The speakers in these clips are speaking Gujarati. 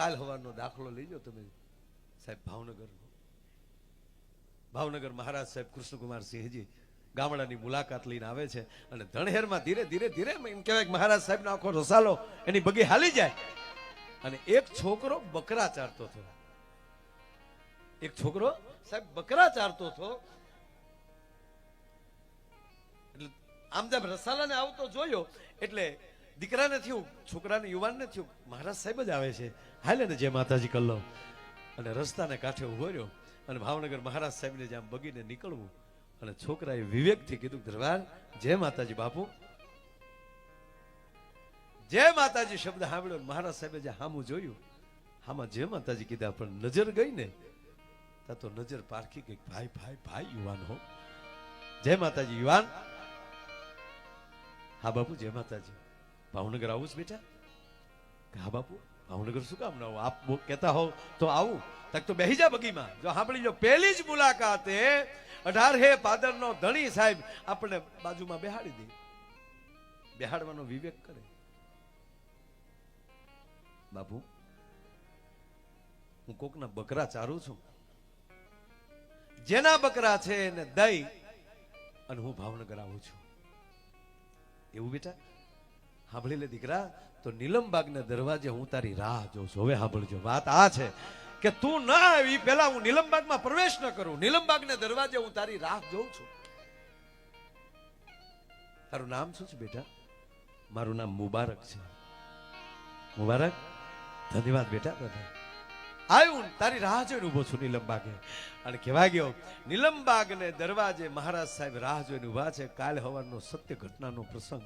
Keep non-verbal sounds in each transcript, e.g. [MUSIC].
કાલ હવારનો દાખલો લેજો તમે. સાહેબ, ભાવનગરનો. ભાવનગર મહારાજ સાહેબ કૃષ્ણકુમાર ગામડાની મુલાકાત લઈને આવે છે અને ધણહેરમાં ધીરે ધીરે ધીરે એમ કહેવાય મહારાજ સાહેબનો આખો રસાલો એની બગી હાલી જાય. અને એક છોકરો બકરા ચારતો હતો. એક છોકરો સાહેબ બકરા ચારતો હતો. આમ જેમ રસાલાને આવતો જોયો, એટલે દીકરાને થયું, છોકરાને, યુવાનને થયું, મહારાજ સાહેબ જ આવે છે. હાલે ને જય માતાજી કલ્લો. અને રસ્તાને કાંઠે ઊભો રહ્યો અને ભાવનગર મહારાજ સાહેબને જ્યાં બગીને નીકળવું અને છોકરાએ વિવેકથી કીધું, દરબાર, જય માતાજી બાપુ. જય માતાજી શબ્દ સાંભળ્યો મહારાજ સાહેબે જે હામું જોયું, હામાં જય માતાજી કીધા, પણ નજર ગઈ ને ત્યાં તો નજર પારખી ગઈ, ભાઈ ભાઈ ભાઈ, યુવાન હો. જય માતાજી, યુવાન. હા બાપુ, જય માતાજી. ભાવનગર આવું જ બેટા? હા બાપુ? ભાવનગર શું કામ ના આપ કહેતા હોવ તો આવું. તક તો બેહી જા બગીમાં. જો સાંભળી જો પહેલી જ મુલાકાતે અઢાર હે પાદરનો ધણી સાહેબ આપણે બાજુમાં બેહાડી દે. બેહાડવાનો વિવેક કરે. બાપુ, હું કોકના બકરા ચારું છું. જેના બકરા છે એને દઈ અને હું ભાવનગર આવું છું. એવું બેટા? સાંભળી લે દીકરા, તો નીલમબાગના દરવાજે હું તારી રાહ જોઉં છું. હવે સાંભળજો, વાત આ છે કે તું ના આવી પેલા હું નીલમબાગમાં પ્રવેશ ન કરું. નીલમબાગના દરવાજે હું તારી રાહ જોઉં છું. તારું નામ શું છે બેટા? મારું નામ મુબારક છે. મુબારક? ધન્યવાદ બેટા બધા આવ્યું તારી રાહ જોઈને ઊભો છું નીલમબાગે. અને કહેવાય ગયો નીલમબાગ ને દરવાજે મહારાજ સાહેબ રાહ જોઈને ઊભા છે. કાલ હવારનો સત્ય ઘટનાનો પ્રસંગ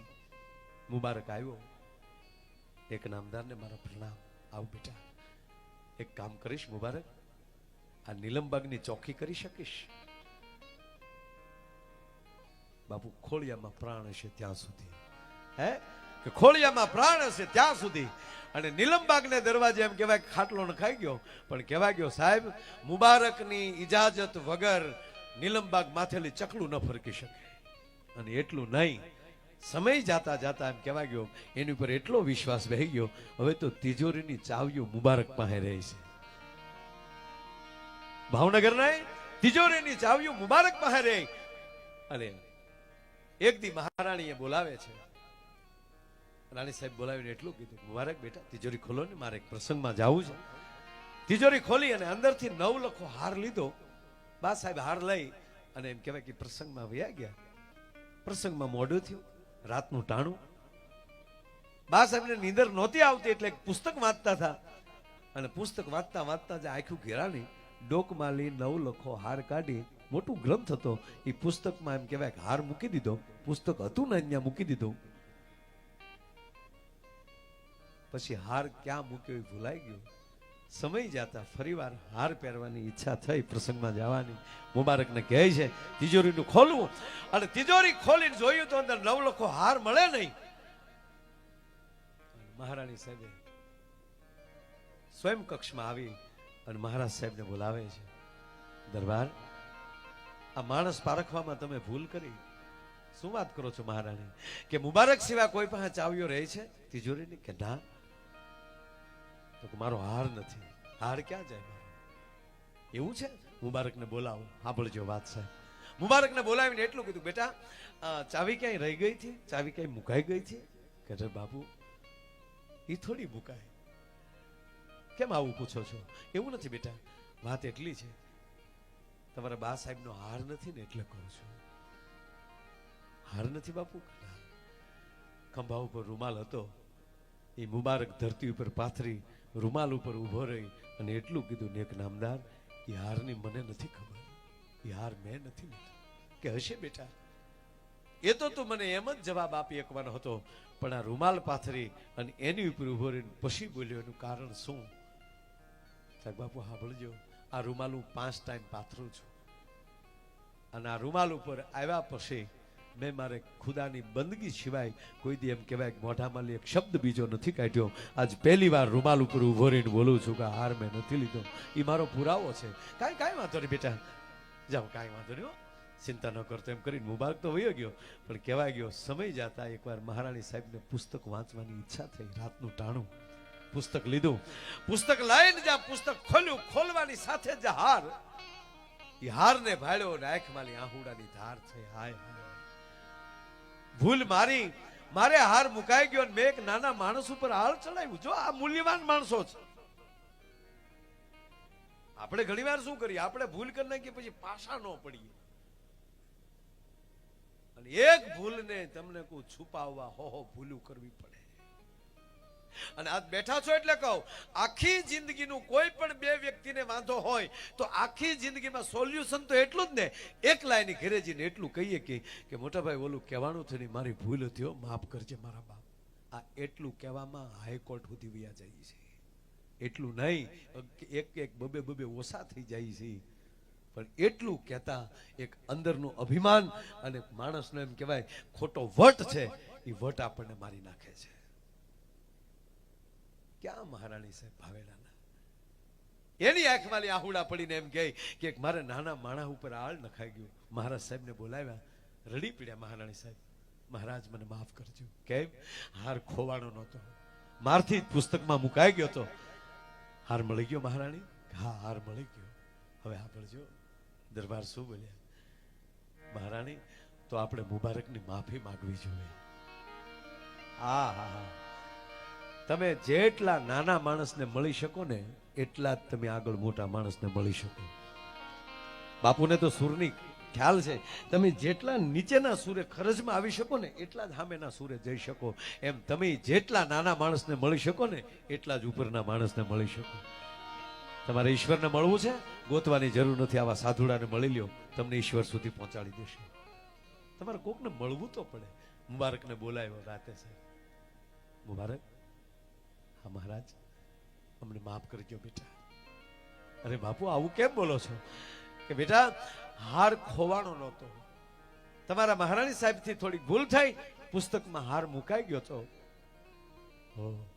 મુબારક આવ્યો. એક નામદારને મારા પ્રણામ. આવ બેટા. એક કામ કરીશ મુબારક. આ નીલમબાગની ચોકી કરી શકીશ? બાપુ, ખોળિયામાં પ્રાણ હશે ત્યાં સુધી. હે? કે ખોળિયામાં પ્રાણ હશે ત્યાં સુધી? અને નીલમબાગને દરવાજે એમ કહેવાય ખાટલો ખાઈ ગયો. પણ કહેવાય ગયો, સાહેબ, મુબારકની ઇજાજત વગર નીલમબાગ માથેલી ચકલું ન ફરકી શકે. અને એટલું નહીં સમય જાતા જાતા એમ કહેવા ગયો, એની ઉપર એટલો વિશ્વાસ વહી ગયો, હવે તો તિજોરીની ચાવીઓ મુબારક પાસે રહી છે. ભાવનગર નહીં તિજોરીની ચાવીઓ મુબારક પાસે રહી. અને એક દી મહારાણીએ બોલાવે છે. રાણી સાહેબ બોલાવીને એટલું કીધું મુબારક બેટા, તિજોરી ખોલો ને, મારે એક પ્રસંગમાં જવું છે. તિજોરી ખોલી અને અંદરથી નવ લખો હાર લીધો. બા સાહેબ હાર લઈ અને એમ કહેવાય કે પ્રસંગમાં વયા ગયા. પ્રસંગમાં મોડું થયું. રાતનું ટાણું. બા સાહેબને નીંદર નહોતી આવતી એટલે પુસ્તક વાંચતા હતા. અને પુસ્તક વાંચતા વાંચતા જે આખું ઘેરાની ડોકમાં લઈ નવ લખો હાર કાઢી મોટું ગ્રંથ હતો. એ પુસ્તકમાં એમ કહેવાય કે હાર મૂકી દીધો. પુસ્તક હતું ને અહીંયા મૂકી દીધું. પછી હાર ક્યાં મૂક્યો એ ભૂલાઈ ગયો. સમય જતા ફરીવાર હાર પહેરવાની ઈચ્છા થઈ પ્રસંગમાં જવાની. મુબારકને કહે છે, તિજોરીનું ખોલવું. અને તિજોરી ખોલીને જોયું તો અંદર નવ લખો હાર મળે નહીં. મહારાણી સાહેબે સ્વયં કક્ષમાં આવી અને મહારાજ સાહેબને બોલાવે છે, દરબાર, આ માણસ પારખવામાં તમે ભૂલ કરી. શું વાત કરો છો મહારાણી? કે મુબારક સિવાય કોઈ પાસે ચાવ્યો રહે છે તિજોરીની? કે ના? મારો હાર નથી. હાર ક્યાં જાય એવું છે? મુબારકને બોલાવો. સાંભળજો વાત સાહેબ. મુબારકને બોલાવીને એટલું કીધું, બેટા ચાવી ક્યાંય રહી ગઈ છે? ચાવી ક્યાંય મુકાઈ ગઈ છે? કે બાબુ એ થોડી મુકાય. કેમ આવું પૂછો છો? એવું નથી બેટા. વાત એટલી છે. તમારા બા સાહેબનો હાર નથી ને એટલે કહું છું. હાર નથી બાપુ? ખંભા ઉપર રૂમાલ હતો. એ મુબારક ધરતી ઉપર પાથરી રૂમાલ ઉપર ઊભો રહી અને એટલું કીધું ને એક નામદાર, એ હારની મને નથી ખબર. હાર મેં નથી લીધો. કે હશે બેટા? એ તો તું મને એમ જ જવાબ આપી એકવાનો હતો, પણ આ રૂમાલ પાથરી અને એની ઉપર ઊભો રહીને પછી બોલ્યો, એનું કારણ શું? સાહેબ, બાપુ, સાંભળજો, આ રૂમાલ હું પાંચ ટાઈમ પાથરું છું. અને આ રૂમાલ ઉપર આવ્યા પછી મેં મારે ખુદાની બંદગી સિવાય કોઈ દી એમ કહેવાય કે મોઢામાં એક શબ્દ બીજો નથી કાઢ્યો. આજ પહેલી વાર રૂમાલ ઉપર ઊભો રહીને બોલું છું કે હાર મેં નથી લીધો. એ મારો પુરાવો છે. કાંઈ કાંઈ વાંધો નહીં બેટા. જાઓ, કાંઈ વાંધો નહીં ચિંતા ન કરતો એમ કરીને મુબારક તો વયો ગયો. પણ કહેવાય ગયો, સમય જતા એકવાર મહારાણી સાહેબને પુસ્તક વાંચવાની ઈચ્છા થઈ, રાતનું ટાણું. પુસ્તક લીધું. પુસ્તક લઈને જ્યાં પુસ્તક ખોલ્યું, ખોલવાની સાથે જ હાર. એ હારને ભાળ્યો ને આંખમાંની આહુડાની ધાર થઈ. હાય હાય. ભૂલ મારી, મારે હાર મુકાઈ ગયો મેં એક નાના માણસ ઉપર હાર ચડાવ્યું. જો આ મૂલ્યવાન માણસો છે. આપણે ઘણીવાર શું કરીએ? આપણે ભૂલ કરી નાખીએ, પછી પાછા ન પડીએ. અને એક ભૂલને તમને કોઈ છુપાવવા, હો હો, ભૂલું કરવી પડે. અને આજ બેઠા છો એટલે કહું, આખી જિંદગીનું કોઈ પણ બે વ્યક્તિને વાંધો હોય, તો આખી જિંદગીમાં સોલ્યુશન તો એટલું જ ને, એક લાઈની ઘરે જઈને એટલું કહીએ કે કે મોટાભાઈ ઓલું કહેવાનું થઈને મારી ભૂલ હતી માફ કરજે મારા બાપ. આ એટલું કહેવામાં હાઈકોર્ટ સુધી વ્યા જાય છે. એટલું નહીં, એક એક બબે બબે ઓછા થઈ જાય છે. પણ એટલું કહેતા એક અંદરનું અભિમાન અને માણસનો એમ કહેવાય, ખોટો વટ છે, એ વટ આપણને મારી નાખે છે. ક્યાં મહારાણી સાહેબ ભાવેડાના એની આંખમાં આહુડા પડીને એમ કહે કે મારે નાના માણા ઉપર આળ નખાઈ ગયું. મહારાજ સાહેબને બોલાવ્યા. રડી પીડ્યા મહારાણી સાહેબ. મહારાજ, મને માફ કરજો. કેમ? હાર ખોવાનો નહોતો. મારથી જ પુસ્તકમાં મુકાઈ ગયો તો. હાર મળી ગયો મહારાણી? હા, હાર મળી ગયો. હવે સાંભળજો દરબાર શું બોલ્યા? મહારાણી, તો આપણે મુબારકની માફી માગવી જોઈએ. હા હા હા. તમે જેટલા નાના માણસને મળી શકો ને, એટલા જ તમે આગળ મોટા માણસને મળી શકો. બાપુને તો સુરની ખ્યાલ છે. તમે જેટલા નીચેના સુરે ખરજમાં આવી શકો ને, એટલા જ સામેના સુરે જઈ શકો. એમ તમે જેટલા નાના માણસને મળી શકો ને, એટલા જ ઉપરના માણસને મળી શકો. તમારે ઈશ્વરને મળવું છે? ગોતવાની જરૂર નથી. આવા સાધુડાને મળી લ્યો. તમને ઈશ્વર સુધી પહોંચાડી દેશે. તમારે કોકને મળવું તો પડે. મુબારકને બોલાવ્યો રાતે છે મુબારક. મહારાજ. અમને માફ કરજો, બેટા. અરે, બાપુ, આવું કેમ બોલો છો? કે, બેટા, હાર ખોવાનો નહોતો. તમારા મહારાણી સાહેબથી થોડી ભૂલ થઈ, પુસ્તકમાં હાર મુકાઈ ગયો તો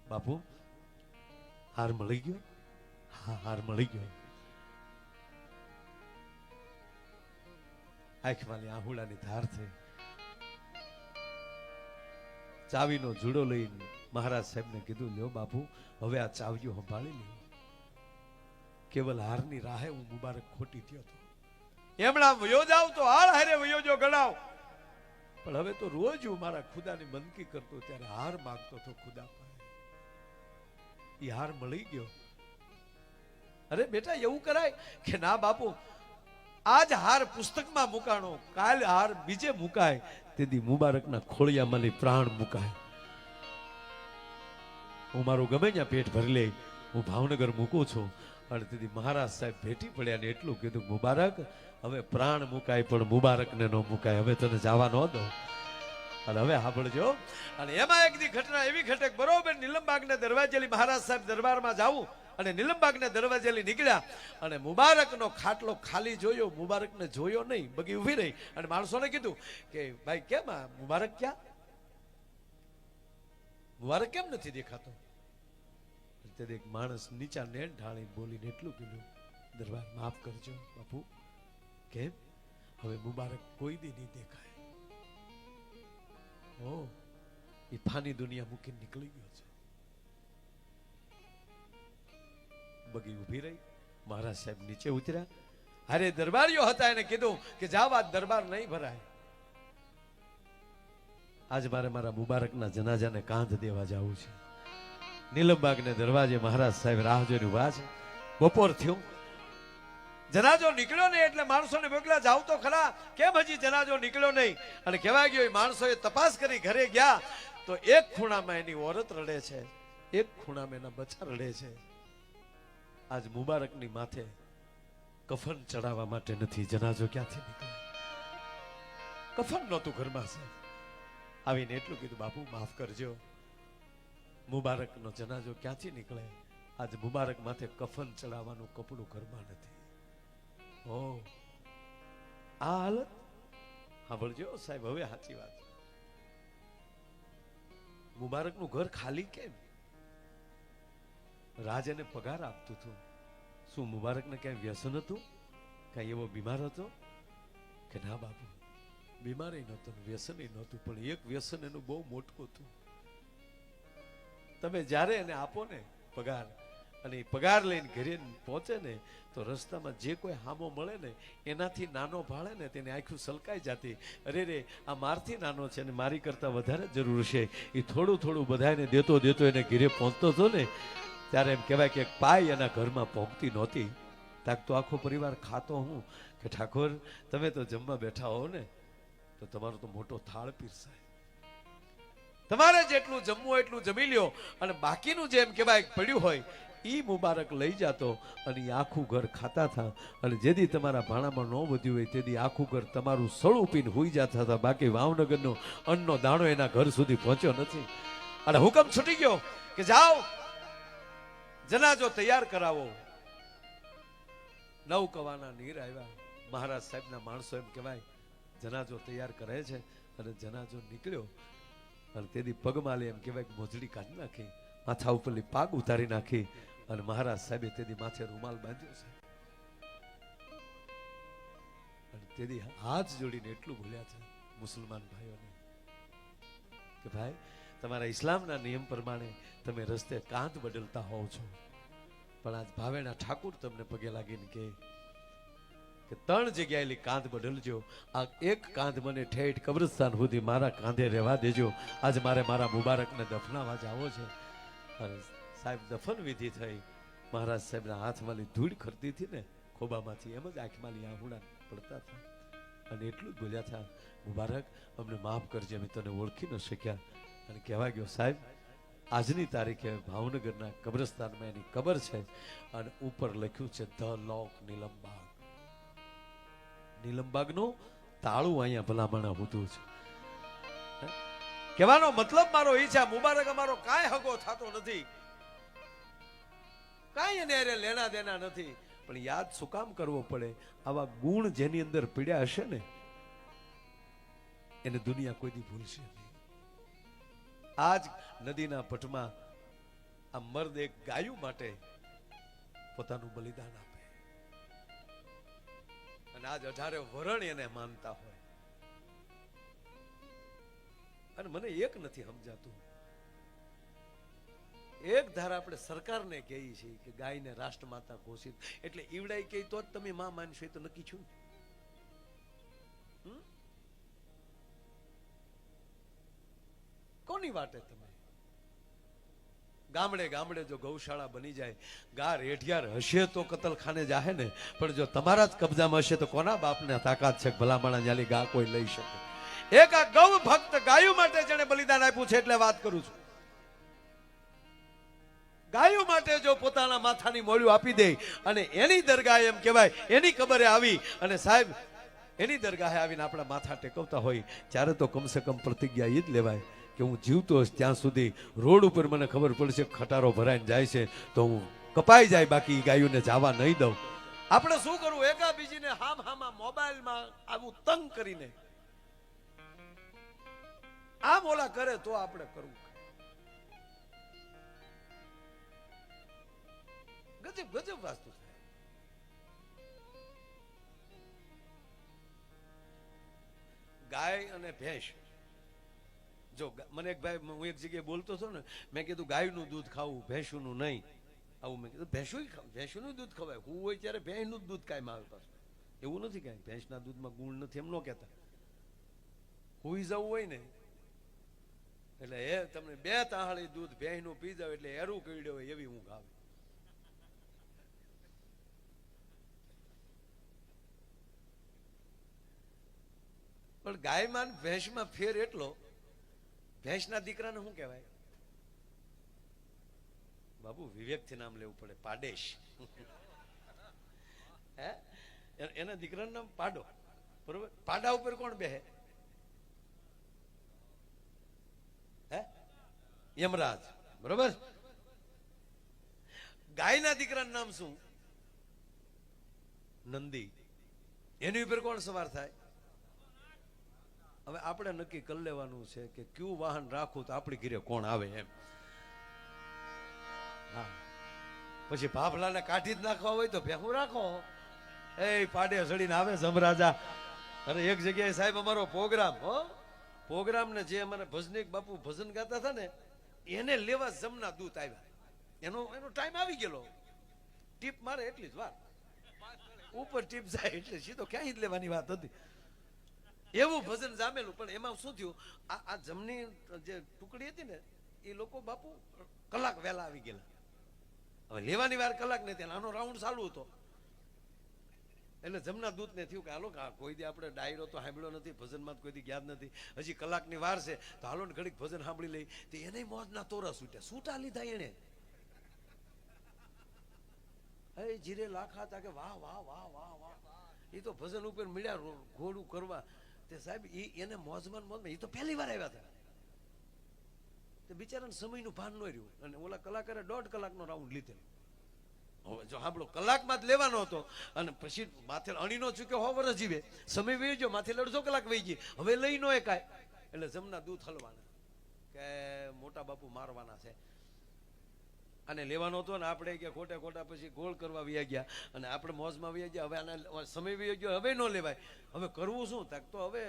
બાપુ, હાર મળી ગયો? હા, હાર મળી ગયો. આંખમાંની આહુડાની ધાર થઈ ચાવીનો જુડો લઈને મહારાજ સાહેબને કીધું લ્યો બાપુ હવે આ ચાવીઓ સંભાળી લ્યો કેવલ હારની રાહે હું મુબારક ખોટી થયો હતો. એમણા વયો જાવ તો હાર હારે વયો જો ગણાવ. પણ હવે તો રોજ હું મારા ખુદાની બંદકી કરતો ત્યારે હાર માંગતો હતો ખુદા પાસે. એ હાર મળી ગયો. અરે બેટા એવું કરાય કે ના બાપુ આજ હાર પુસ્તકમાં મુકાણો કાલ હાર બીજે મુકાય તેથી મુબારકના ખોળિયામાંની પ્રાણ મુકાય. હું મારું ગમે ત્યાં પેટ ભરી લઈ, હું ભાવનગર મૂકું છું. અને તેથી મહારાજ સાહેબ ભેટી પડ્યા ને એટલું કીધું, મુબારક. હવે પ્રાણ મુકાય, પણ મુબારકને ન મુકાય. હવે તને જવા ન દો અને હવે સાંભળજો. અને એમાં એક દી ઘટના એવી ઘટે બરોબર, નીલમબાગના દરવાજેલી મહારાજ સાહેબ દરબારમાં જાવું અને નીલમબાગના દરવાજેલી નીકળ્યા અને મુબારકનો ખાટલો ખાલી જોયો, મુબારકને જોયો નહીં, બગી ઊભી રહી. અને માણસોને કીધું કે, ભાઈ, કેમ મુબારક ક્યાં? મુબારક કેમ નથી દેખાતો? ત્યારે એક માણસ નીચા ને ઢાળી બોલીને એટલું કીધું, દરબાર, માફ કરજો, બાપુ. કેમ હવે મુબારક કોઈ દી નહીં દેખાય. ઓ, એ ફાની દુનિયા મૂકીને નીકળી ગયો છે. બગી ઊભી રહી, મહારાજ સાહેબ નીચે ઉતર્યા. અરે દરબારીઓ હતા એને કીધું કે જાવા દરબાર નહીં ભરાય. આજ મારે મારા મુબારકના જનાજાને કાંધ દેવા જવું છે. નીલમબાગને દરવાજે મહારાજ સાહેબ રાહ જોઈને ઊભા છે. બપોર થયું. જનાજો નીકળ્યો નહીં એટલે માણસોને મોકલા જાવ તો ખરા. કેમ હજી જનાજો નીકળ્યો નહીં? અને કહેવાય ગયો માણસોએ તપાસ કરી ઘરે ગયા. તો એક ખૂણામાં એની ઓરત રડે છે. એક ખૂણામાં એના બચ્ચા રડે છે. આજ મુબારકની માથે કફન ચડાવવા માટે નથી. જનાજો ક્યાંથી નીકળ્યો કફન નહોતું ઘરમાં સાહેબ. આવીને એટલું કીધું, બાપુ, માફ કરજો. મુબારકનો જનાજો ક્યાંથી નીકળે? આજ મુબારક માથે કફન ચડાવવાનું કપડું ઘરમાં નથી. ઓ, આ હાલત? સાંભળજો સાહેબ, હવે સાચી વાત મુબારકનું ઘર ખાલી કેમ? રાજ એને પગાર આપતું હતું. શું મુબારકને ક્યાંય વ્યસન હતું? કાંઈ એવો બીમાર હતો? કે ના બાપુ બીમારી નહોતું વ્યસન નહોતું, પણ એક વ્યસન એનું બહુ મોટું હતું. તમે જ્યારે એને આપો ને પગાર, અને પગાર લઈને ઘરે પહોંચે ને, તો રસ્તામાં જે કોઈ હામો મળે ને, એનાથી નાનો ભાળે ને, તેને આખું સલકાઈ જતી. અરે રે, આ મારથી નાનો છે ને, મારી કરતાં વધારે જરૂર છે. એ થોડું થોડું બધાને દેતો દેતો એને ઘરે પહોંચતો હતો ને, ત્યારે એમ કહેવાય કે પાય એના ઘરમાં પહોંચતી નહોતી. તાક તો આખો પરિવાર ખાતો હું. કે ઠાકોર, તમે તો જમવા બેઠા હો ને. તો તમારો તો મોટો થાળ પીરસાય. તમારે જેટલું જમવું હોય એટલું જમી લ્યો. અને બાકીનું જેમ કહેવાય પડ્યું હોય એ મુબારક લઈ જાતો અને આખું ઘર ખાતા હતા અને જેદી તમારા ભાણામાં ન વધ્યું હોય તેથી આખું ઘર તમારું સળું પીને હોઈ જતા હતા બાકી ભાવનગરનો અન્નનો દાણો એના ઘર સુધી પહોંચ્યો નથી. અને હુકમ છૂટી ગયો કે જાઓ, જનાજો તૈયાર કરાવો. નવ કવાના નીર આવ્યા. મહારાજ સાહેબના માણસો એમ કહેવાય જનાજો તૈયાર કરે છે અને જનાજો નીકળ્યો. અને તેથી પગમાં એમ કહેવાય મોજડી કાઢી નાખી, માથા ઉપરલી પાગ ઉતારી નાખી અને મહારાજ સાહેબે તેથી માથે રૂમાલ બાંધ્યો છે. અને તેથી હાથ જોડીને એટલું ભૂલ્યા છે મુસલમાન ભાઈઓને કે ભાઈ, તમારા ઇસ્લામના નિયમ પ્રમાણે તમે રસ્તે કાંત બદલતા હોવ છો. પણ આજ ભાવેના ઠાકુર તમને પગે લાગીને કે કે ત્રણ જગ્યાએ કાંધ બદલજો આ એક કાંધ મને ઠેઠ કબ્રસ્તાન સુધી મારા કાંધે રહેવા દેજો. આજે મારે મારા મુબારકને દફનાવા જાવો છે. અને સાહેબ, દફન વિધિ થઈ. મહારાજ સાહેબના હાથમાંની ધૂળ ખરતી હતી ને, ખોબામાંથી એમ જ આંખમાંની આહુણા પડતા હતા. અને એટલું જ બોલ્યા હતા, મુબારક, અમને માફ કરજે, અમે તને ઓળખી ન શક્યા. અને કહેવા ગયો, સાહેબ, આજની તારીખે ભાવનગરના કબ્રસ્તાનમાં એની કબર છે. અને ઉપર લખ્યું છે, ધ લોક નીલમબાગ નીલમબાગનું તાળું અહીંયા ભલામણ હોતું છે. કહેવાનો મતલબ મારો એ છે મુબારક અમારો કાંઈ હગો થતો નથી. કાંઈ એને અરે લેણા દેના નથી. પણ યાદ શું કામ કરવો પડે? આવા ગુણ જેની અંદર પીડ્યા હશે ને, એને દુનિયા કોઈ દી ભૂલશે નહીં. આજ નદીના પટમાં આ મર્દ એક ગાયું માટે પોતાનું બલિદાન આપે. અને આજ અઢારે વરણ એને માનતા હોય. અને મને એક નથી સમજાતું. એક ધારા આપણે સરકારને કહીએ છીએ કે ગાયને રાષ્ટ્રમાતા ઘોષિત. એટલે ઈવડાઈ કહી તો જ તમે માં માનશો એ તો નક્કી છું? કોની વાટે તમે? ગામડે ગામડે જો ગૌશાળા બની જાય, ગા રેઢિયાર હશે તો કતલખાને જાહે ને, પણ જો તમારા જ કબજામાં હશે તો કોના બાપને તાકાત છે ભલામણા જ્યાંની ગા કોઈ લઈ શકે? એક આ ગૌ ભક્ત ગાયો માટે જેને બલિદાન આપ્યું છે એટલે વાત કરું છું. ગાયો માટે જો પોતાના માથાની મોળિયું આપી દે અને એની દરગાહ એમ કહેવાય, એની કબરે આવી અને સાહેબ, એની દરગાહે આવીને આપણા માથા ટેકવતા હોય, ત્યારે તો કમસે કમ પ્રતિજ્ઞા એ જ લેવાય. કે હું જીવતો હશ ત્યાં સુધી રોડ ઉપર મને ખબર પડશે ખટારો ભરાઈને જાય છે, તો હું કપાઈ જાય બાકી ગાયોને જવા નહીં દઉં. આપણે શું કરવું? એકા બીજીને હામ હામાં મોબાઈલમાં આવું તંગ કરીને. આમ ઓલા કરે તો આપણે કરવું ગજબ ગજબ વાસ્તુ છે. ગાય અને ભેંસ જો મને એક ભાઈ, હું એક જગ્યાએ બોલતો હતો ને, મેં કીધું, ગાયનું દૂધ ખાવું, ભેંસુનું નહીં. આવું મેં કીધું ભેંસું ભેંસુનું દૂધ ખવાય? હું હોય ત્યારે ભેંસનું જ દૂધ કાંઈ આવે પાછું એવું નથી કાંઈ? ભેંસના દૂધમાં ગુણ નથી એમ ન કહેતા. હુઈ જવું હોય ને, એટલે એ તમને બે તાહળી દૂધ, ભેંસનું પી જાવ એટલે એરું કીડ્યો હોય એવી ઊંઘ આવે પણ ગાયમાં ભેંસમાં ફેર એટલો ભેંસના દીકરાને શું કહેવાય? બાબુ, વિવેકથી નામ લેવું પડે, પાડેશ. [LAUGHS] હે? એના દીકરાનું નામ પાડો. બરોબર? પાડા ઉપર કોણ બેહે? હે? યમરાજ. બરોબર? ગાયના દીકરાનું નામ શું? નંદી. એની ઉપર કોણ સવાર થાય? હવે આપણે નક્કી કરી લેવાનું છે કે કયું વાહન રાખવું તો આપણી ઘીરે કોણ આવે એમ. હા. પછી ભાભલાને કાઢી જ નાખવા હોય તો ભેગું રાખો. એ પાડે સડીને આવે સમરાજા. અરે એક જગ્યાએ સાહેબ અમારો પ્રોગ્રામ, હો. પ્રોગ્રામ ને જે અમારે ભજનીક બાપુ ભજન ગાતા હતા ને, એને લેવા જમના દૂત આવ્યા. એનો એનો ટાઈમ આવી ગયેલો. ટીપ મારે એટલી જ વાર. ઉપર ટીપ જાય એટલે સીધો ક્યાંય જ લેવાની વાત હતી. એવું ભજન જામેલું, પણ એમાં શું થયું? આ જમની જે ટુકડી હતી ને, એ લોકો બાપુ કલાક વહેલા આવી ગયેલા. હવે લેવાની વાર કલાક નથી આનો રાઉન્ડ ચાલુ હતો. એટલે જમના દૂતને થયું કે, હાલો કોઈ દી આપણે ડાયરો તો સાંભળ્યો નથી, ભજનમાં કોઈ દી યાદ નથી. હજી કલાકની વાર છે, તો હાલો ને ઘડીક ભજન સાંભળી લઈ તો એને મોજના તોરા છૂટ્યા છૂટા લીધા એને હે જીરે લાખા હતા કે, વાહ વાહ વાહ વાહ વાહ. એ તો ભજન ઉપર મળ્યા, ઘોડું કરવા. તે સાહેબ એ એને મોજમાં મોજમાં એ તો પહેલી વાર આવ્યા હતા. તે બિચારાને સમયનું ભાન ન રહ્યું અને ઓલા કલાકારે દોઢ કલાકનો રાઉન્ડ લીધેલો. હવે જો સાંભળો, કલાકમાં જ લેવાનો હતો. અને પછી માથે અણીનો ચૂક્યો હો વર્ષ જીવે. સમય વહી ગયો, માથે અડધો કલાક વહી ગઈ હવે લઈ નો એકાય. એટલે જમના દૂધ હલવાના. કે મોટા બાપુ મારવાના છે. અને લેવાનો હતો ને આપણે કે ખોટે ખોટા પછી ગોળ કરવા વ્યા ગયા. અને આપણે મોજમાં વ્યા ગયા. હવે આના સમય વી ગયો, હવે ન લેવાય. હવે કરવું શું? થાક તો હવે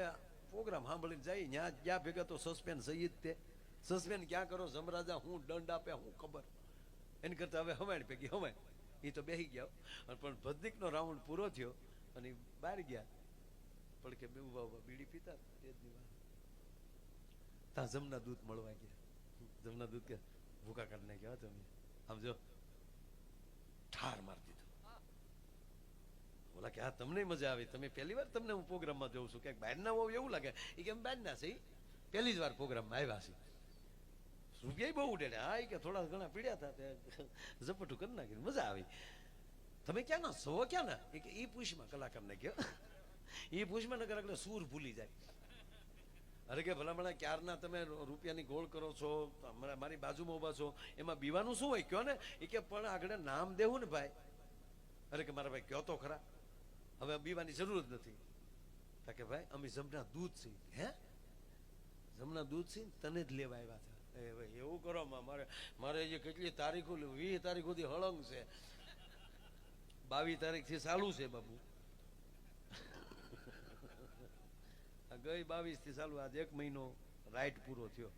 પ્રોગ્રામ સાંભળીને જાય. ત્યાં જ્યાં ભેગા તો સસ્પેન્ડ સહી તે. સસ્પેન્ડ ક્યાં કરો? જમરાજા હું દંડ આપે, હું ખબર. એની કરતાં હવે હમાણ ભેગી હમાણ એ તો બેસી ગયા પણ ભદ્રિકનો રાઉન્ડ પૂરો થયો અને બહાર ગયા. પણ કે બે ઊભા ઊભા બીડી પીતા. એ જ દીવા ત્યાં જમના દૂધ મળવા ગયા. જમના દૂધ કે ભૂકા કાઢ નાખ્યા તમે? આમ જો ઠાર મારી દીધો. બોલા કે હા, તમને મજા આવી. તમે પહેલી વાર તમને હું પ્રોગ્રામમાં જોઉં છું. કે બહારના હોવ એવું લાગે. એ કે બહારના છે? પહેલી જ વાર પ્રોગ્રામમાં આવ્યા છે. રૂપિયા બહુ ઉડે હા એ કે થોડા ઘણા પીડ્યા હતા તે ઝપટું કરી નાખી મજા આવી. તમે ક્યાં ના સો ક્યાં ના એ કે ઈ પૂછમાં કલાકારને કહો. એ પૂછમાં નગર એટલે સૂર ભૂલી જાય. અરે કે ભલામણા, ક્યારના તમે રૂપિયાની ગોળ કરો છો? મારી બાજુમાં ઊભા છો. એમાં બીવાનું શું હોય? કયો ને? એ કે, પણ આગળ નામ દેવું ને ભાઈ. અરે કે, મારા ભાઈ, કયો તો ખરા? હવે બીવાની જરૂર જ નથી. કે, ભાઈ, અમે જમના દૂધ છે હે? જમના દૂધ છે તને જ લેવા આવ્યા હતા એવું કરો મારે મારે જે કેટલી તારીખો, વીસ તારીખ સુધી હળંગ છે. બાવીસ તારીખથી ચાલુ છે બાબુ આ ગઈ બાવીસથી ચાલુ, આજ એક મહિનો રાઈટ પૂરો થયો.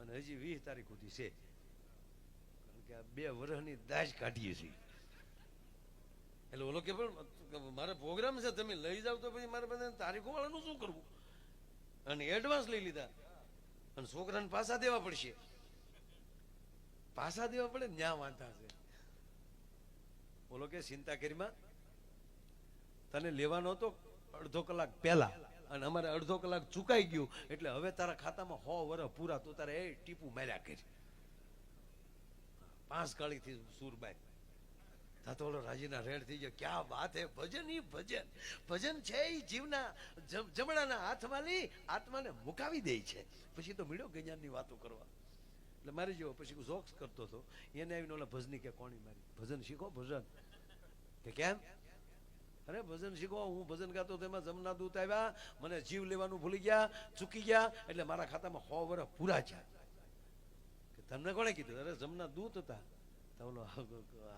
અને હજી વીસ તારીખ સુધી છે. કારણ કે આ બે વર્ષની દાજ કાઢીએ છીએ. એટલે ઓલો કે પણ મારે પ્રોગ્રામ છે, તમે લઈ જાવ તો પછી મારે બધા તારીખો વાળાનું શું કરવું? અને એડવાન્સ લઈ લીધા. અને છોકરાને પાછા દેવા પડશે. પાછા દેવા પડે ન્યા વાંધા છે. બોલો કે, ચિંતા કરીમાં તને લેવાનો હતો અડધો કલાક પહેલા. અને અમારે અડધો કલાક ચુકાઈ ગયું. એટલે હવે તારા ખાતામાં હો વર પૂરા, તું તારે એ ટીપું માર્યા કરી. પાંચ કાળીથી સુરબાઈ તા તો ઓલો રાજીના રેડ થઈ ગયો. ક્યાં વાત હે? ભજન ઈ ભજન. ભજન છે ઈ જીવના જમણાના હાથમાં લઈ આત્માને મુકાવી દે છે. પછી તો મળ્યો ગજાનની વાતો કરવા. એટલે મારી જેવો પછી હું જોક્સ કરતો હતો એને આવીને ઓલા ભજની કે કોણી મારી. ભજન શીખો ભજન. કે કેમ? અરે ભજન શીખો, હું ભજન ગાતો તો જમના દૂત આવ્યા, મને જીવ લેવાનું ભૂલી ગયા, ચૂકી ગયા, એટલે મારા ખાતામાં સો વર્ષ પૂરા છે તમને કોણે કીધું? અરે જમના દૂત હતા. તો ઓલો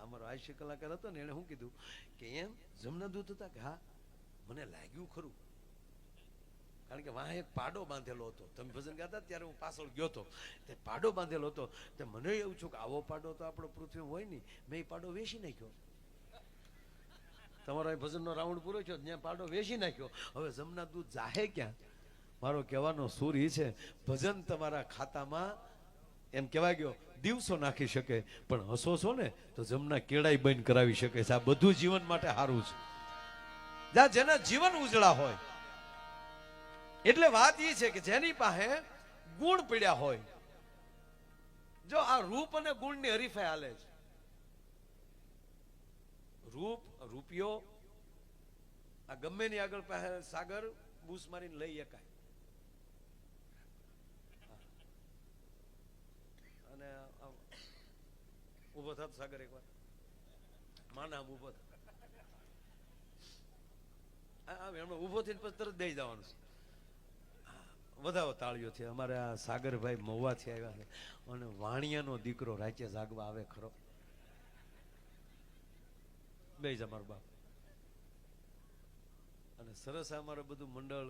અમારો આયુષ્ય કલાકાર હતો ને, એણે શું કીધું? કે એમ જમના દૂત હતા કે હા, મને લાગ્યું ખરું. કારણ કે વાહ એક પાડો બાંધેલો હતો. તમે ભજન ગાતા ત્યારે હું પાછળ ગયો હતો. તે પાડો બાંધેલો હતો. તે મને એવું છું કે આવો પાડો તો આપણો પૃથ્વી હોય નહીં. મેં એ પાડો વેચી નાખ્યો. તમારો ભજનનો રાઉન્ડ પૂરો થયો, ત્યાં પાડો વેચી નાખ્યો. હવે જમના દૂધ જાહે ક્યાં? મારો કહેવાનો સૂર એ છે, ભજન તમારા ખાતામાં એમ કહેવાય ગયો, દિવસો નાખી શકે, પણ હસો છો ને, તો જમના કેળાઈ બંધ કરાવી શકે છે. આ બધું જીવન માટે સારું છે. જેના જીવન ઉજળા હોય. એટલે વાત એ છે કે જેની પાસે ગુણ પીડ્યા હોય, જો આ રૂપ અને ગુણની હરીફાઈ હાલે છે. રૂપ રૂપિયો આ ગમે ની આગળ પાસે સાગર બૂસ મારીને લઈ શકાય અને ઊભો થાત સાગર એકવાર. માના ઊભો થાત એમણે ઊભો થઈને પછી તરત દઈ જવાનું છે. વધાવો તાળીઓ છે. અમારે આ સાગરભાઈ મહુવાથી આવ્યા છે. અને વાણિયાનો દીકરો રાજ્ય જાગવા આવે ખરો. બે જ અમારો બાપ. અને સરસ અમારું બધું મંડળ.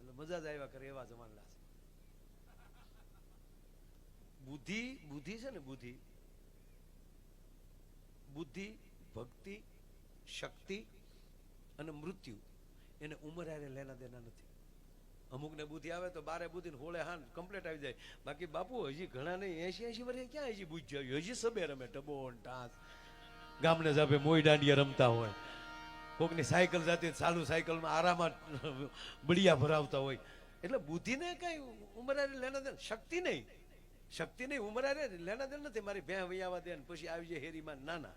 એટલે મજા જ આવ્યા કરે એવા જમાનડા છે. બુદ્ધિ બુદ્ધિ છે ને બુદ્ધિ? બુદ્ધિ, ભક્તિ, શક્તિ અને મૃત્યુ. એને ઉંમર હારે લેના દેના નથી. અમુકને બુદ્ધિ આવે તો બારે બુદ્ધિ હોળે હાન કમ્પ્લીટ આવી જાય. બાકી બાપુ, હજી ઘણા નહીં એસી એસી વર્ષે ક્યાં હજી બુદ્ધિ આવી? હજી સબે રમે ટબો ટાંસ. ગામને જાપે મોઈ દાંડિયા રમતા હોય. કોકની સાયકલ જાતી ચાલુ સાયકલમાં આરામાં [LAUGHS] બળિયા ભરાવતા હોય. એટલે બુદ્ધિને કઈ ઉમરારે લેના દેના, શક્તિ નહીં. શક્તિ નહીં ઉમરારે લેના દેના નથી. મારી ભેં વૈયાવા દે પછી આવી જાય હેરીમાં ના ના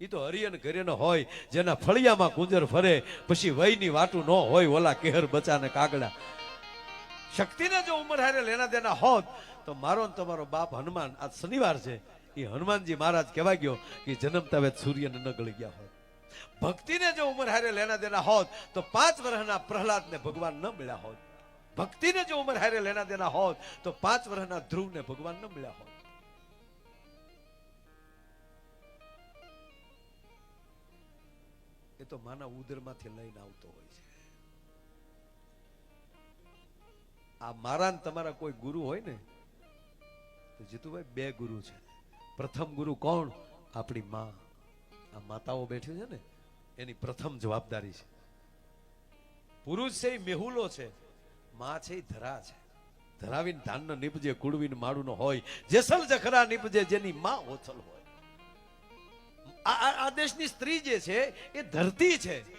એ તો હરિયન ઘરેનો હોય, જેના ફળિયામાં કુંજર ફરે, પછી વયની વાટું ન હોય, ઓલા કેહર બચા ને કાગડા. શક્તિને જો ઉંમર હારે લેના દેના હોત, તો મારો ને તમારો બાપ હનુમાન, આજ શનિવાર છે એ હનુમાનજી મહારાજ કહેવા ગયો કે જન્મતા વેત સૂર્યને ન ગળી ગયા હોત. ભક્તિને જો ઉંમર હારે લેના દેના હોત, તો પાંચ વર્ષના પ્રહલાદને ભગવાન ન મળ્યા હોત. ભક્તિને જો ઉંમર હારે લેના દેના હોત, તો પાંચ વર્ષના ધ્રુવને ભગવાન ન મળ્યા હોત. એ તો માના ઉદરમાંથી લઈને આવતો હોય છે. આ મારા ને તમારા કોઈ ગુરુ હોય ને, તો જીતુભાઈ બે ગુરુ છે. પ્રથમ ગુરુ કોણ? આપણી માં. આ માતાઓ બેઠી છે ને, એની પ્રથમ જવાબદારી છે. પુરુષ છે મેહુલો છે, માં છે ધરા છે. ધરાવીને ધાન નીપજે કુડવીને માળું હોય, જેસલ જખરા નીપજે, જેની માં ઓછલ હોય. આ- દેશની સ્ત્રી જે છે, એ ધરતી છે.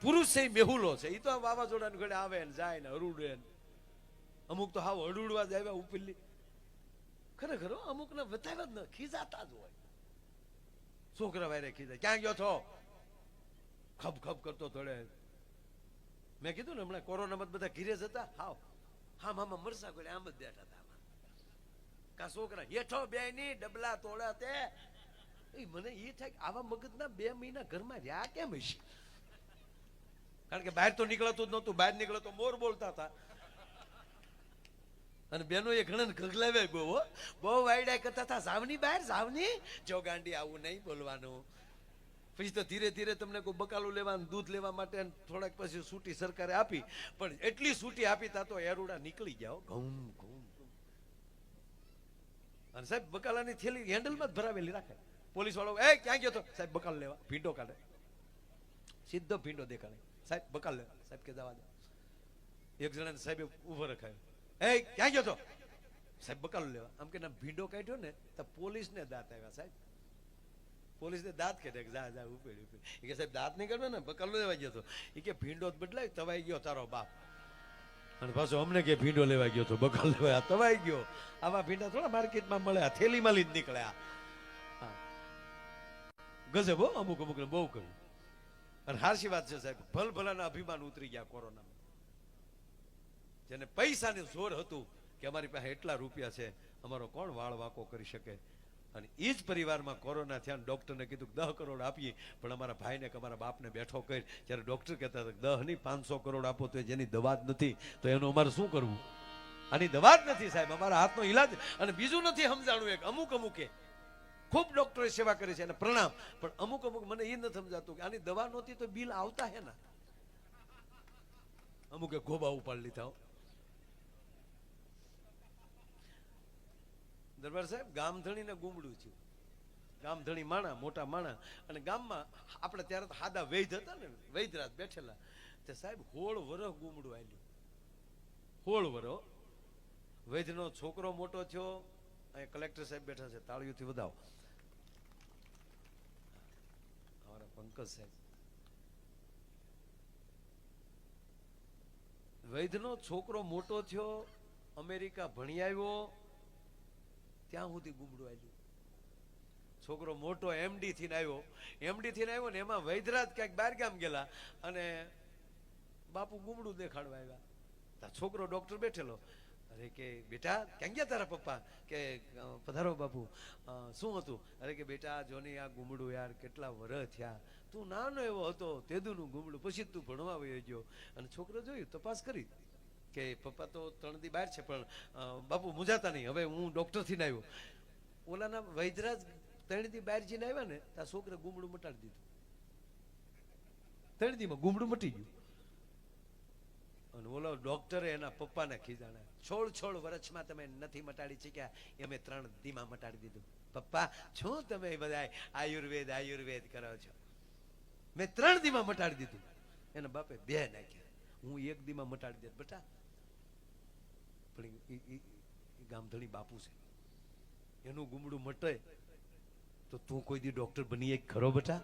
પુરુષ છે મેહુલો છે. એ તો આ વાવાઝોડાને ઘડે આવે ને જાય ને હરુડે ને અમુક તો હાવ અડુડવા જ આવ્યા ઉપલી. ખરેખર અમુક અમુકને બતાવ્યા જ ન, ખીજાતા જ હોય. છોકરા વાયરે ખીજાય. ક્યાં ગયો છો? ખબ ખબ કરતો થોડે મેં કીધું ને હમણાં કોરોનામાં બધા ઘીરે જતા હાવ. હા મામા મરસા કોઈ આમ જ બેઠા હતા કા છોકરા હેઠો બે ની ડબલા તોડા તે. મને એ થાય આવા મગજના બે મહિના ઘરમાં રહ્યા કેમ હશે? કારણ કે બહાર તો નીકળતું જ નહોતું. બહાર નીકળે તો મોર બોલતા હતા. અને બેનો એ ઘણા ગગલાવ્યા બહુ હો. બહુ વાયડા કરતા હતા. સાવની બહાર સાવની જો ગાંડી, આવું નહીં બોલવાનું. પછી તો ધીરે ધીરે તમને કોઈ બકાલું લેવા દૂધ લેવા માટે થોડાક પછી સૂટી સરકારે આપી. પણ એટલી સૂટી આપી તા તો એરુડા નીકળી ગયા ઘઉં ઘઉં. અને સાહેબ, બકાલાની થેલી હેન્ડલમાં જ ભરાવેલી રાખે. પોલીસ વાળો એ, ક્યાં ગયો તો? સાહેબ, બકાલ લેવા. ભીંડો કાઢે. સીધો ભીંડો દેખાડે. સાહેબ, બકાલ લેવા. સાહેબ, કે જવા દે. એક જણાને સાહેબ ઊભો રખાયો. એ, ક્યાં ગયો તો સાહેબ, બકાલો લેવા. આમ કે ના, ભીંડો કાઢ્યો ને, તો પોલીસને દાંત આવ્યા, સાહેબ. પોલીસને દાંત કે જા જા, ઉપેડી ઉપેડી. કે, સાહેબ, દાંત કાઢવે ને, બકાલો લેવા ગયો તો એ કે, ભીંડો જ બદલાય, તવાઈ ગયો તારો બાપ. અને પાછો અમને કે, ભીંડો લેવા ગયો તો બકાલ લેવા. તવાઈ ગયો. આવા ભીંડા થોડા માર્કેટમાં મળ્યા થેલીમાં લીધ નીકળ્યા. હા. ગજબ અમુક અમુક બહુ કર્યું અને હારસી વાત છે, સાહેબ. ભલ ભલાના અભિમાન ઉતરી ગયા કોરોનામાં. જેને પૈસાની જોર હતું કે અમારી પાસે એટલા રૂપિયા છે, અમારો કોણ વાળ વાકો કરી શકે? અને એ જ પરિવારમાં કોરોના થયા ડોક્ટરને કીધું દહ કરોડ આપીએ, પણ અમારા ભાઈને કે અમારા બાપને બેઠો કરી. જ્યારે ડૉક્ટર કહેતા હતા દહ નહીં, પાંચસો કરોડ આપો તો જેની દવા જ નથી, તો એનું અમારે શું કરવું? આની દવા જ નથી સાહેબ, અમારા હાથનો ઈલાજ. અને બીજું નથી સમજાણું એક, અમુક અમુકે ખૂબ ડોક્ટરે સેવા કરી છે અને પ્રણામ. પણ અમુક અમુક મને એ નથી સમજાતું કે આની દવા નહોતી તો બિલ આવતા હે ના? અમુકે ગોબા ઉપાડી લીધા દરબાર સાહેબ ગામધણી ને ગુમડું થયું ગામધણી માણા, મોટા માણા. અને ગામમાં આપણે ત્યારે તો હાદા વૈધ હતા ને, વૈદરાજ બેઠેલા. તે સાહેબ, હોળ વરહ ગુમડું આલ્યું હોળ વરહ. વૈધનો છોકરો મોટો થયો. અહીંયા કલેક્ટર સાહેબ બેઠા છે, તાળીઓથી વધાવો. અમારા પંકજ સાહેબ. વૈધનો છોકરો મોટો થયો, અમેરિકા ભણી આવ્યો. ત્યાં સુધી ગુમડું આવ્યું છોકરો મોટો એમડી થી આવ્યો. એમડી થઈને આવ્યો ને એમાં વૈદરાજ ક્યાંક બહાર ગામ ગયેલા અને બાપુ ગુમડું દેખાડવા આવ્યા. છોકરો ડોક્ટર બેઠેલો. અરે કે, બેટા, ક્યાં ગયા તારા પપ્પા? કે પધારો બાપુ. શું હતું? અરે કે, બેટા, જોની આ ગુમડું યાર કેટલા વર્ષ થયા. તું નાનો એવો હતો, તેદુનું ગુમડું. પછી તું ભણવા વયો ગયો. અને છોકરો જોયું, તપાસ કરી. કે પપ્પા તો ત્રણ દી બહાર છે, પણ બાપુ મૂંઝાતા નહીં. હવે હું ડોક્ટરથી આવ્યો. ઓલાના વૈદરાજ ત્રણ દી બહાર જઈને આવ્યા ને ત્યાં છોકરે ગુમડું મટાડી દીધું. ત્રણ દીમાં ગુમડું મટી ગયું. અને ઓલો ડોક્ટરે એના પપ્પાને ખીજાણા, છોડ છોડ વર્ષમાં તમે નથી મટાડી શક્યા. એ અમે ત્રણ દીમાં મટાડી દીધું. પપ્પા, શું તમે બધા આયુર્વેદ આયુર્વેદ કરો છો? મેં ત્રણ દીમાં મટાડી દીધું. એના બાપે બે નાખ્યા. હું એક દીમાં મટાડી દે બેટા ગામધણી બાપુ છે. એનું ગુમડું મટે તો તું કોઈ દી ડોક્ટર બની એક ખરો બેટા?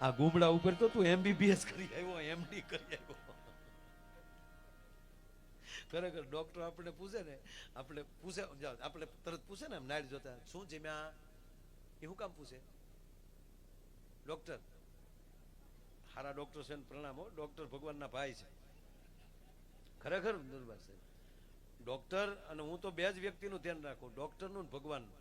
આ ગુમડા ઉપર તો તું એમબીબીએસ કરી આવ્યો એમડી કરી આવ્યો. ખરેખર ડોક્ટર આપણે પૂછે ને, આપણે પૂછે આપણે તરત પૂછે ને એમ નાડી જોતા, શું જીમ્યા? એ શું કામ પૂછે? ડોક્ટર. હારા ડોક્ટર છે પ્રણામ હો, ડોક્ટર ભગવાનના ભાઈ છે. ખરેખર દરબાર ડોક્ટર, અને હું તો બે જ વ્યક્તિનું ધ્યાન રાખું, ડોક્ટરનું ને ભગવાનનું.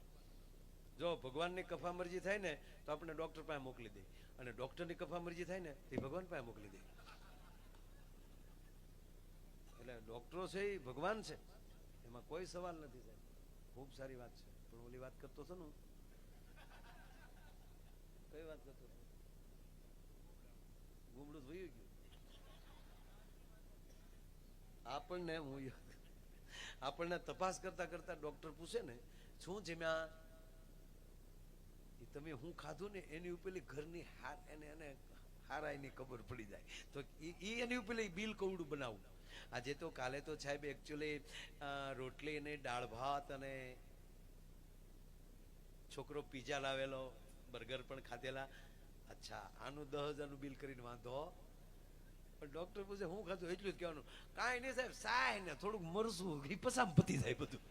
જો ભગવાનની કફા મરજી થાય ને, તો આપણે ડોક્ટર પાસે મોકલી દે અને ડોક્ટરની કફા મરજી થાય ને, તો ભગવાન પાસે મોકલી દે એટલે ડોક્ટરો છે એ ભગવાન છે. એમાં કોઈ સવાલ નથી સાહેબ. ખૂબ સારી વાત છે. પણ ઓલી વાત કરતો હતો ને કઈ વાત કરતો ગુમડું થઈ ગયું? આપણને હું આપણને તપાસ કરતા કરતા ડોક્ટર પૂછે ને, શું જમ્યા? તમે હું ખાધું ને, એની ઉપર ઘરની હાર, એને એને હારાઈની ખબર પડી જાય. તો ઈ એની ઉપર બિલ કવડું બનાવું? આજે તો કાલે તો સાહેબ એકચ્યુઅલી રોટલી અને દાળ ભાત અને છોકરો પીઝા લાવેલો, બર્ગર પણ ખાધેલા. અચ્છા, આનું દસ હજારનું બિલ કરીને વાંધો. પણ ડોક્ટર પૂછે હું ખાધું એટલું જ કહેવાનું. કાંઈ નહીં સાહેબ સાય ને થોડુંક મરસું એ પસામ પતી જાય બધું.